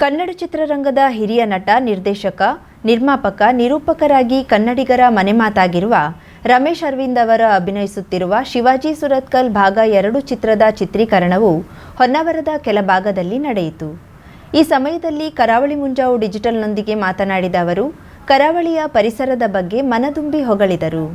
ಕನ್ನಡ ಚಿತ್ರರಂಗದ ಹಿರಿಯ ನಟ, ನಿರ್ದೇಶಕ, ನಿರ್ಮಾಪಕ, ನಿರೂಪಕರಾಗಿ ಕನ್ನಡಿಗರ ಮನೆಮಾತಾಗಿರುವ ರಮೇಶ್ ಅರವಿಂದ್ ಅವರ ಅಭಿನಯಿಸುತ್ತಿರುವ ಶಿವಾಜಿ ಸುರತ್ಕಲ್ ಭಾಗ ಎರಡು ಚಿತ್ರದ ಚಿತ್ರೀಕರಣವು ಹೊನ್ನವರದ ಕೆಲ ಭಾಗದಲ್ಲಿ ನಡೆಯಿತು. ಈ ಸಮಯದಲ್ಲಿ ಕರಾವಳಿ ಮುಂಜಾವು ಡಿಜಿಟಲ್ನೊಂದಿಗೆ ಮಾತನಾಡಿದ ಅವರು, ಕರಾವಳಿಯ ಪರಿಸರದ ಬಗ್ಗೆ ಮನದುಂಬಿ ಹೊಗಳಿದರು.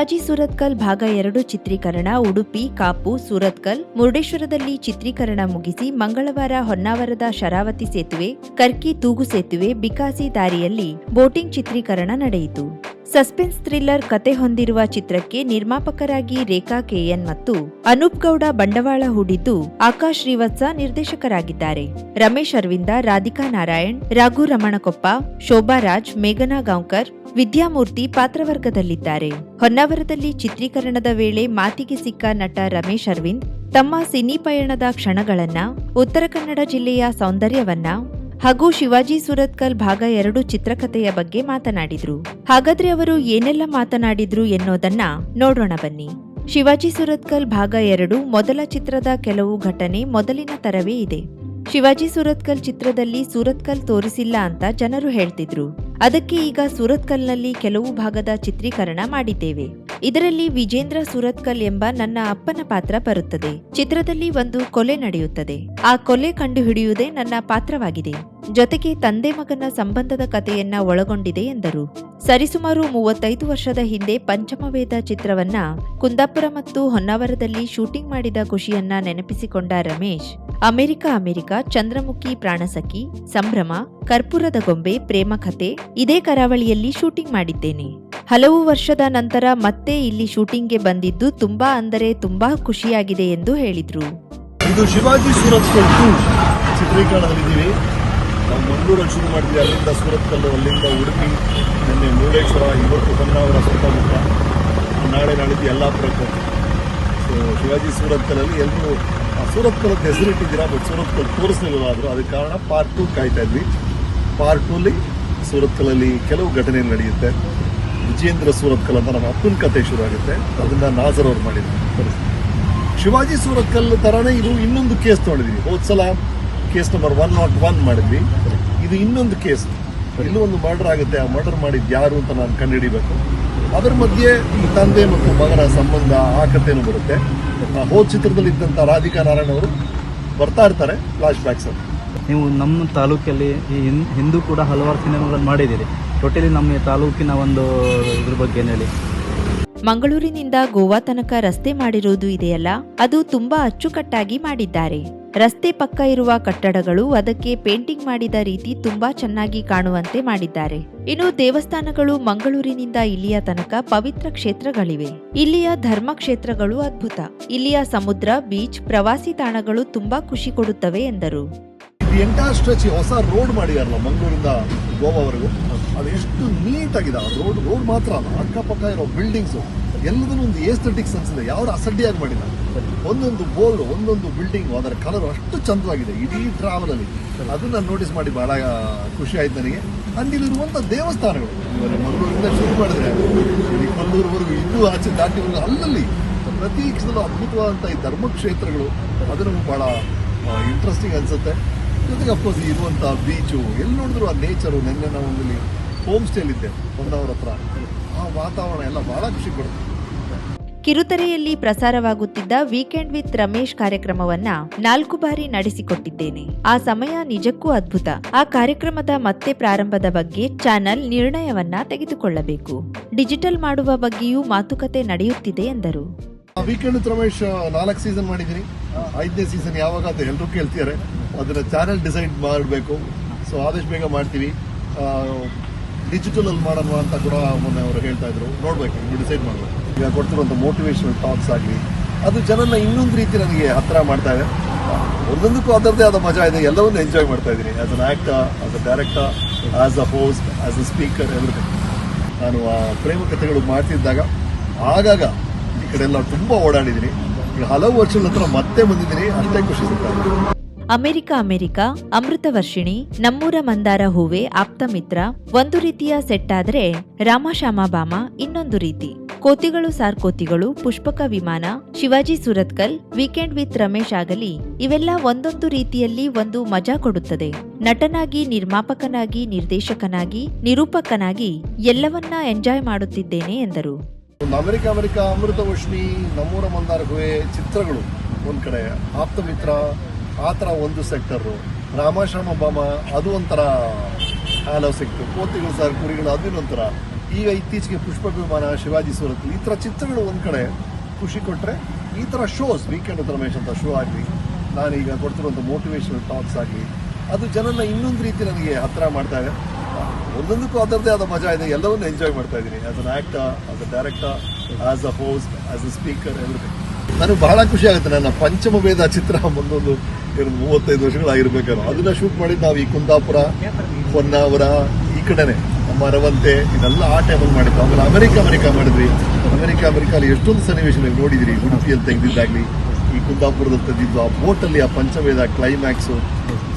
ಶಿವಾಜಿ ಸುರತ್ಕಲ್ ಭಾಗ ಎರಡು ಚಿತ್ರೀಕರಣ, ಉಡುಪಿ, ಕಾಪು ಸುರತ್ಕಲ್ ಮುರುಡೇಶ್ವರದಲ್ಲಿ ಚಿತ್ರೀಕರಣ ಮುಗಿಸಿ ಮಂಗಳವಾರ ಹೊನ್ನಾವರದ ಶರಾವತಿ ಸೇತುವೆ, ಕರ್ಕಿ ತೂಗು ಸೇತುವೆ, ಬಿಕಾಸಿ ದಾರಿಯಲ್ಲಿ ಬೋಟಿಂಗ್ ಚಿತ್ರೀಕರಣ ನಡೆಯಿತು. ಸಸ್ಪೆನ್ಸ್ ಥ್ರಿಲ್ಲರ್ ಕತೆ ಹೊಂದಿರುವ ಚಿತ್ರಕ್ಕೆ ನಿರ್ಮಾಪಕರಾಗಿ ರೇಖಾ ಕೆಎನ್ ಮತ್ತು ಅನೂಪ್ ಗೌಡ ಬಂಡವಾಳ ಹೂಡಿದ್ದು ಆಕಾಶ್ ಶ್ರೀವತ್ಸ ನಿರ್ದೇಶಕರಾಗಿದ್ದಾರೆ. ರಮೇಶ್ ಅರವಿಂದ, ರಾಧಿಕಾ ನಾರಾಯಣ್, ರಾಘು ರಮಣಕೊಪ್ಪ, ಶೋಭಾ ರಾಜ್, ಮೇಘನಾ ಗಾಂವ್ಕರ್, ವಿದ್ಯಾಮೂರ್ತಿ ಪಾತ್ರವರ್ಗದಲ್ಲಿದ್ದಾರೆ. ಹೊನ್ನಾವರದಲ್ಲಿ ಚಿತ್ರೀಕರಣದ ವೇಳೆ ಮಾತಿಗೆ ಸಿಕ್ಕ ನಟ ರಮೇಶ್ ಅರವಿಂದ್ ತಮ್ಮ ಸಿನಿ ಪಯಣದ ಕ್ಷಣಗಳನ್ನ ಉತ್ತರ ಕನ್ನಡ ಜಿಲ್ಲೆಯ ಸೌಂದರ್ಯವನ್ನ ಹಾಗೂ ಶಿವಾಜಿ ಸುರತ್ಕಲ್ ಭಾಗ ಎರಡು ಚಿತ್ರಕಥೆಯ ಬಗ್ಗೆ ಮಾತನಾಡಿದ್ರು. ಹಾಗಾದ್ರೆ ಅವರು ಏನೆಲ್ಲ ಮಾತನಾಡಿದ್ರು ಎನ್ನೋದನ್ನ ನೋಡೋಣ ಬನ್ನಿ. ಶಿವಾಜಿ ಸುರತ್ಕಲ್ ಭಾಗ ಎರಡು ಮೊದಲ ಚಿತ್ರದ ಕೆಲವು ಘಟನೆ ಮೊದಲಿನ ತರವೇ ಇದೆ. ಶಿವಾಜಿ ಸುರತ್ಕಲ್ ಚಿತ್ರದಲ್ಲಿ ಸುರತ್ಕಲ್ ತೋರಿಸಿಲ್ಲ ಅಂತ ಜನರು ಹೇಳ್ತಿದ್ರು. ಅದಕ್ಕೆ ಈಗ ಸುರತ್ಕಲ್ನಲ್ಲಿ ಕೆಲವು ಭಾಗದ ಚಿತ್ರೀಕರಣ ಮಾಡಿದ್ದೇವೆ. ಇದರಲ್ಲಿ ವಿಜೇಂದ್ರ ಸುರತ್ಕಲ್ ಎಂಬ ನನ್ನ ಅಪ್ಪನ ಪಾತ್ರ ಬರುತ್ತದೆ. ಚಿತ್ರದಲ್ಲಿ ಒಂದು ಕೊಲೆ ನಡೆಯುತ್ತದೆ. ಆ ಕೊಲೆ ಕಂಡುಹಿಡಿಯುವುದೇ ನನ್ನ ಪಾತ್ರವಾಗಿದೆ. ಜೊತೆಗೆ ತಂದೆ ಮಗನ ಸಂಬಂಧದ ಕಥೆಯನ್ನ ಒಳಗೊಂಡಿದೆ ಎಂದರು. ಸರಿಸುಮಾರು ಮೂವತ್ತೈದು ವರ್ಷದ ಹಿಂದೆ ಪಂಚಮವೇದ ಚಿತ್ರವನ್ನ ಕುಂದಾಪುರ ಮತ್ತು ಹೊನ್ನಾವರದಲ್ಲಿ ಶೂಟಿಂಗ್ ಮಾಡಿದ ಖುಷಿಯನ್ನ ನೆನಪಿಸಿಕೊಂಡ ರಮೇಶ್, ಅಮೆರಿಕ ಅಮೆರಿಕ, ಚಂದ್ರಮುಖಿ ಪ್ರಾಣಸಖಿ, ಸಂಭ್ರಮ, ಕರ್ಪೂರದ ಗೊಂಬೆ, ಪ್ರೇಮ ಕಥೆ ಇದೇ ಕರಾವಳಿಯಲ್ಲಿ ಶೂಟಿಂಗ್ ಮಾಡಿದ್ದೇನೆ. ಹಲವು ವರ್ಷದ ನಂತರ ಮತ್ತೆ ಇಲ್ಲಿ ಶೂಟಿಂಗ್ಗೆ ಬಂದಿದ್ದು ತುಂಬಾ ಅಂದರೆ ತುಂಬಾ ಖುಷಿಯಾಗಿದೆ ಎಂದು ಹೇಳಿದ್ರು. ಇದು ಶಿವಾಜಿ ಸೂರತ್ಕಲ್ ಟು ಚಿತ್ರೀಕರಣದಲ್ಲಿದ್ದೀವಿ. ನಾವು ಮಂಗಳೂರಲ್ಲಿ ಶುರು ಮಾಡಿದ್ವಿ. ಅಲ್ಲಿಂದ ಸೂರತ್ಕಲ್ಲು ಅಲ್ಲಿಂದ ಉಡುಪಿ, ನಿನ್ನೆ ಮುರುಡೇಶ್ವರ, ಇವತ್ತು ಹೊನ್ನಾವರ ಸುತ್ತಮುತ್ತ ನಾಳೆ ನಾಳಿದ್ದು ಯಲ್ಲಾಪುರಕ್ಕೆ ಸೊ ಶಿವಾಜಿ ಸೂರತ್ಕಲಲ್ಲಿ ಎಲ್ಲರೂ ಸೂರತ್ಕಲ್ ಅಂತ ಹೆಸರಿಟ್ಟಿದ್ದೀರಾ, ಬಟ್ ಸೂರತ್ಕಲ್ ತೋರಿಸಲಿಲ್ಲ ಆದರೂ ಅದಕ್ಕೆ ಕಾರಣ ಪಾರ್ಟ್ ಟು ಕಾಯ್ತಾ ಇದ್ವಿ. ಪಾರ್ಟ್ ಟೂಲಿ ಸೂರತ್ಕಲಲ್ಲಿ ಕೆಲವು ಘಟನೆ ನಡೆಯುತ್ತೆ. ವಿಜೇಂದ್ರ ಸೂರತ್ಕಲ್ ಅಂತ ನಮ್ಮ ಅಪ್ಪನ ಕತೆ ಶುರು ಆಗುತ್ತೆ ಅದನ್ನ ನಾಜರ್ ಅವ್ರು ಮಾಡಿದ್ರು. ಶಿವಾಜಿ ಸೂರತ್ಕಲ್ ತರಾನೇ ಇದು ಇನ್ನೊಂದು ಕೇಸ್ ತೊಗೊಂಡಿದ್ವಿ ಹೋದ್ ಸಲ case number one not one ಮಾಡಿದ್ವಿ. ಇದು ಇನ್ನೊಂದು ಕೇಸ್. ಇಲ್ಲೂ ಒಂದು ಮರ್ಡರ್ ಆಗುತ್ತೆ. ಆ ಮರ್ಡರ್ ಮಾಡಿದ್ದು ಯಾರು ಅಂತ ನಾನು ಕಂಡುಹಿಡಿಬೇಕು. ಅದರ ಮಧ್ಯೆ ಈ ತಂದೆ ಮತ್ತು ಮಗನ ಸಂಬಂಧ ಆ ಕಥೆನೂ ಬರುತ್ತೆ. ಹೋದ್ ಚಿತ್ರದಲ್ಲಿ ಇದ್ದಂಥ ರಾಧಿಕಾ ನಾರಾಯಣ್ ಅವರು ಬರ್ತಾ ಇರ್ತಾರೆ. ಫ್ಲಾಶ್ ಬ್ಯಾಕ್ಸ್ ಅಲ್ಲಿ. ನೀವು ನಮ್ಮ ತಾಲೂಕಲ್ಲಿ ಈ ಹಿಂದೂ ಕೂಡ ಹಲವಾರು ಸಿನಿಮಾಗಳನ್ನು ಮಾಡಿದ್ದೀರಿ. ಟೋಟಲಿ ನಮ್ಮ ತಾಲೂಕಿನ ಒಂದು ಇದ್ರ ಬಗ್ಗೆ ಹೇಳಿ? ಮಂಗಳೂರಿನಿಂದ ಗೋವಾ ತನಕ ರಸ್ತೆ ಮಾಡಿರುವುದು ಇದೆಯಲ್ಲ, ಅದು ತುಂಬಾ ಅಚ್ಚುಕಟ್ಟಾಗಿ ಮಾಡಿದ್ದಾರೆ. ರಸ್ತೆ ಪಕ್ಕ ಇರುವ ಕಟ್ಟಡಗಳು ಅದಕ್ಕೆ ಪೇಂಟಿಂಗ್ ಮಾಡಿದ ರೀತಿ ತುಂಬಾ ಚೆನ್ನಾಗಿ ಕಾಣುವಂತೆ ಮಾಡಿದ್ದಾರೆ. ಇನ್ನು ದೇವಸ್ಥಾನಗಳು ಮಂಗಳೂರಿನಿಂದ ಇಲ್ಲಿಯ ತನಕ ಪವಿತ್ರ ಕ್ಷೇತ್ರಗಳಿವೆ. ಇಲ್ಲಿಯ ಧರ್ಮ ಕ್ಷೇತ್ರಗಳು ಅದ್ಭುತ. ಇಲ್ಲಿಯ ಸಮುದ್ರ, ಬೀಚ್, ಪ್ರವಾಸಿ ತಾಣಗಳು ತುಂಬಾ ಖುಷಿ ಕೊಡುತ್ತವೆ ಎಂದರು. ಈ ಎಂಟೈರ್ ಸ್ಟ್ರೆಚ್ ಹೊಸ ರೋಡ್ ಮಾಡಿದಾರಲ್ಲ, ಮಂಗಳೂರಿಂದ ಗೋವಾವರೆಗೂ? ಅದು ಎಷ್ಟು ನೀಟ್ ಆಗಿದೆ ಆ ರೋಡ್ ರೋಡ್ ಮಾತ್ರ ಅಲ್ಲ, ಅಕ್ಕಪಕ್ಕ ಇರೋ ಬಿಲ್ಡಿಂಗ್ಸು ಎಲ್ಲದನ್ನೂ ಒಂದು ಏಸ್ಥೆಟಿಕ್ಸ್ ಅನ್ಸಿದೆ ಯಾವ ಅಸಡ್ಡಿಯಾಗಿ ಮಾಡಿಲ್ಲ. ಒಂದೊಂದು ಬೋರ್ಡ್ ಒಂದೊಂದು ಬಿಲ್ಡಿಂಗ್ ಅದರ ಕಲರ್ ಅಷ್ಟು ಚಂದವಾಗಿದೆ, ಇಡೀ ಟ್ರಾವೆಲ್ ಅಲ್ಲಿ. ಅದನ್ನ ನೋಟಿಸ್ ಮಾಡಿ ಬಹಳ ಖುಷಿ ಆಯ್ತು ನನಗೆ. ಅಂಡ್ ಇಲ್ಲಿರುವಂತ ದೇವಸ್ಥಾನಗಳು, ಇವಾಗ ಮಂಗಳೂರಿಂದ ಶುರು ಮಾಡಿದ್ರೆ ಕೊಲ್ಲೂರುವರೆಗೂ ಇನ್ನೂ ಆಚೆ ದಾಟಿವರೆಗೂ ಅಲ್ಲಲ್ಲಿ ಪ್ರತಿ ಕ್ಷಣದಲ್ಲೂ ಅದ್ಭುತವಾದಂಥ ಈ ಧರ್ಮಕ್ಷೇತ್ರಗಳು ಅದು ನಮ್ಗೆ ಬಹಳ ಇಂಟ್ರೆಸ್ಟಿಂಗ್ ಅನ್ಸುತ್ತೆ. ಜೊತೆಗೆ ಅಫ್ಕೋರ್ಸ್ ಇರುವಂಥ ಬೀಚು ಎಲ್ಲಿ ನೋಡಿದ್ರು ಆ ನೇಚರು ನಿನ್ನೆ ನಾವು ಇಲ್ಲಿ ಹೋಮ್ ಸ್ಟೇಲಿದ್ದೆ ಹೊನ್ನಾವರ ಹತ್ರ. ಆ ವಾತಾವರಣ ಎಲ್ಲ ಬಹಳ ಖುಷಿ ಕೊಡುತ್ತೆ. ಕಿರುತೆರೆಯಲ್ಲಿ ಪ್ರಸಾರವಾಗುತ್ತಿದ್ದ ವೀಕೆಂಡ್ ವಿತ್ ರಮೇಶ್ ಕಾರ್ಯಕ್ರಮವನ್ನ ನಾಲ್ಕು ಬಾರಿ ನಡೆಸಿಕೊಟ್ಟಿದ್ದೇನೆ. ಆ ಸಮಯ ನಿಜಕ್ಕೂ ಅದ್ಭುತ. ಆ ಕಾರ್ಯಕ್ರಮದ ಮತ್ತೆ ಪ್ರಾರಂಭದ ಬಗ್ಗೆ ಚಾನೆಲ್ ನಿರ್ಣಯವನ್ನ ತೆಗೆದುಕೊಳ್ಳಬೇಕು. ಡಿಜಿಟಲ್ ಮಾಡುವ ಬಗ್ಗೆಯೂ ಮಾತುಕತೆ ನಡೆಯುತ್ತಿದೆ ಎಂದರು. ವೀಕೆಂಡ್ ವಿತ್ ರಮೇಶ್ ನಾಲ್ಕು ಸೀಸನ್ ಮಾಡಿದ್ದೀನಿ. ಐದನೇ ಸೀಸನ್ ಯಾವಾಗ ಅಂತ ಎಲ್ಲರೂ ಕೇಳ್ತಿದ್ದಾರೆ. ಅದನ್ನ ಚಾನೆಲ್ ಡಿಸೈಡ್ ಮಾಡಬೇಕು. ಸೊ ಆದಷ್ಟು ಬೇಗ ಮಾಡ್ತೀವಿ. ಡಿಜಿಟಲ್ ಅಲ್ಲಿ ಮಾಡೋಣ ಅಂತ ಕೂಡ ಮೊನ್ನೆ ಅವರು ಹೇಳ್ತಾ ಇದ್ರು. ನೋಡ್ಬೇಕು ಇನ್ನು ಡಿಸೈಡ್ ಮಾಡಬೇಕು. ಈಗ ಕೊಡ್ತಿರುವಂಥ ಮೋಟಿವೇಶನಲ್ ಟಾಕ್ಸ್ ಆಗಲಿ, ಅದು ಜನನ ಇನ್ನೊಂದು ರೀತಿ ನನಗೆ ಹತ್ತಿರ ಮಾಡ್ತಾ ಇದೆ. ಒಂದೊಂದಕ್ಕೂ ಅದರದೇ ಆದ ಮಜಾ ಇದೆ. ಎಲ್ಲವನ್ನೂ ಎಂಜಾಯ್ ಮಾಡ್ತಾ ಇದ್ದೀನಿ. As an actor as a director as a host as a speaker everything ನಾನು ಆ ಪ್ರೇಮ ಕಥೆಗಳು ಮಾಡ್ತಿದ್ದಾಗ, ಆಗಾಗ ಈ ಕಡೆ ಎಲ್ಲ ತುಂಬ ಓಡಾಡಿದ್ದೀನಿ. ಈಗ ಹಲವು ವರ್ಷಗಳ ಹತ್ರ ಮತ್ತೆ ಬಂದಿದ್ದೀನಿ. ಅಷ್ಟೇ ಖುಷಿ ಸಿಗ್ತಾ ಅಮೆರಿಕ ಅಮೆರಿಕ, ಅಮೃತ ವರ್ಷಿಣಿ, ನಮ್ಮೂರ ಮಂದಾರ ಹೂವೆ, ಆಪ್ತ ಮಿತ್ರ, ಒಂದು ರೀತಿಯ ಸೆಟ್ ಆದರೆ ರಾಮ ಬಾಮ ಇನ್ನೊಂದು ರೀತಿ. ಕೋತಿಗಳು ಸಾರ್ ಕೋತಿಗಳು, ಪುಷ್ಪಕ ವಿಮಾನ, ಶಿವಾಜಿ ಸುರತ್ಕಲ್ ವೀಕೆಂಡ್ ವಿತ್ ರಮೇಶ್ ಆಗಲಿ, ಇವೆಲ್ಲ ಒಂದೊಂದು ರೀತಿಯಲ್ಲಿ ಒಂದು ಮಜಾ ಕೊಡುತ್ತದೆ. ನಟನಾಗಿ, ನಿರ್ಮಾಪಕನಾಗಿ, ನಿರ್ದೇಶಕನಾಗಿ, ನಿರೂಪಕನಾಗಿ ಎಲ್ಲವನ್ನ ಎಂಜಾಯ್ ಮಾಡುತ್ತಿದ್ದೇನೆ ಎಂದರು. ಅಮೆರಿಕ ಅಮೆರಿಕ ಅಮೃತ ನಮ್ಮೂರ ಮಂದಾರ ಹೂವೆ ಚಿತ್ರಗಳು ಒಂದ್ ಕಡೆ, ಆಪ್ತ ಮಿತ್ರ ಆ ಥರ ಒಂದು ಸೆಕ್ಟರು ರಾಮಾಶ್ರಮ, ಬಾಮ, ಅದು ಒಂಥರ ಹಲವು ಸೆಕ್ಟರ್ ಕೋತಿಗಳು ಸರ್, ಕುರಿಗಳು, ಅದು ಇನ್ನೊಂಥರ. ಈಗ ಇತ್ತೀಚೆಗೆ ಪುಷ್ಪ ವಿಮಾನ ಶಿವಾಜಿ ಸೂರತ್, ಈ ಥರ ಚಿತ್ರಗಳು ಒಂದು ಕಡೆ ಖುಷಿ ಕೊಟ್ಟರೆ ಈ ಥರ ಶೋಸ್ ವೀಕೆಂಡ್ ರಮೇಶ್ ಅಂತ ಶೋ ಆಗಲಿ ನಾನೀಗ ಕೊಡ್ತಿರುವಂಥ ಮೋಟಿವೇಶನಲ್ ಟಾಕ್ಸ್ ಆಗಲಿ, ಅದು ಜನನ ಇನ್ನೊಂದು ರೀತಿ ನನಗೆ ಹತ್ತಿರ ಮಾಡ್ತಾ ಇದೆ. ಒಂದೊಂದಕ್ಕೂ ಅದರದ್ದೇ ಆದ ಮಜಾ ಇದೆ, ಎಲ್ಲವನ್ನೂ ಎಂಜಾಯ್ ಮಾಡ್ತಾ ಇದ್ದೀನಿ as an actor as a director as a host as a speaker everything ನನಗೆ ಬಹಳ ಖುಷಿ ಆಗುತ್ತೆ ನನ್ನ ಪಂಚಮ ವೇದ ಚಿತ್ರ ಮುಂದೊಂದು ಎರಡು ಮೂವತ್ತೈದು ವರ್ಷಗಳಾಗಿರ್ಬೇಕಾದ್ರೆ ಅದನ್ನ ಶೂಟ್ ಮಾಡಿದ್ದು ನಾವು ಈ ಕುಂದಾಪುರ, ಹೊನ್ನಾವರ, ಈ ಕಡೆನೆ. ನಮ್ಮ ರವಂತೆ ಇದೆಲ್ಲ ಆ ಟೈಮಲ್ಲಿ ಮಾಡಿದ್ದು. ಆಮೇಲೆ ಅಮೆರಿಕ ಅಮೆರಿಕ ಮಾಡಿದ್ವಿ ಅಮೆರಿಕ ಅಮೆರಿಕಲ್ಲಿ ಎಷ್ಟೊಂದು ಸನ್ನಿವೇಶಗಳು ನೋಡಿದಿರಿ, ಉಡುಪಿಯಲ್ಲಿ ತೆಗೆದಿದ್ದಾಗಲಿ, ಈ ಕುಂದಾಪುರದಲ್ಲಿ ತೆಗೆದಿದ್ದು, ಆ ಬೋಟಲ್ಲಿ ಆ ಪಂಚವೇದ ಕ್ಲೈಮ್ಯಾಕ್ಸು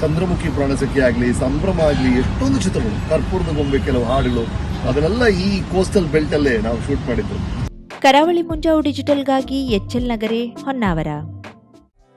ಚಂದ್ರಮುಖಿ ಪ್ರಾಣಸಖಿ ಆಗಲಿ, ಸಂಭ್ರಮ ಆಗಲಿ, ಎಷ್ಟೊಂದು ಚಿತ್ರಗಳು. ಕರ್ಪೂರದ ಗೊಂಬೆ ಕೆಲವು ಹಾಡುಗಳು. ಅದನ್ನೆಲ್ಲ ಈ ಕೋಸ್ಟಲ್ ಬೆಲ್ಟಲ್ಲೇ ನಾವು ಶೂಟ್ ಮಾಡಿದ್ದು. Karavali Munjavu ಡಿಜಿಟಲ್ಗಾಗಿ HL Nagare, Honnavar.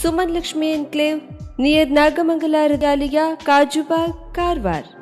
Suman Lakshmi enclave near Nagamangala Hrudalaya Kajubag Karwar.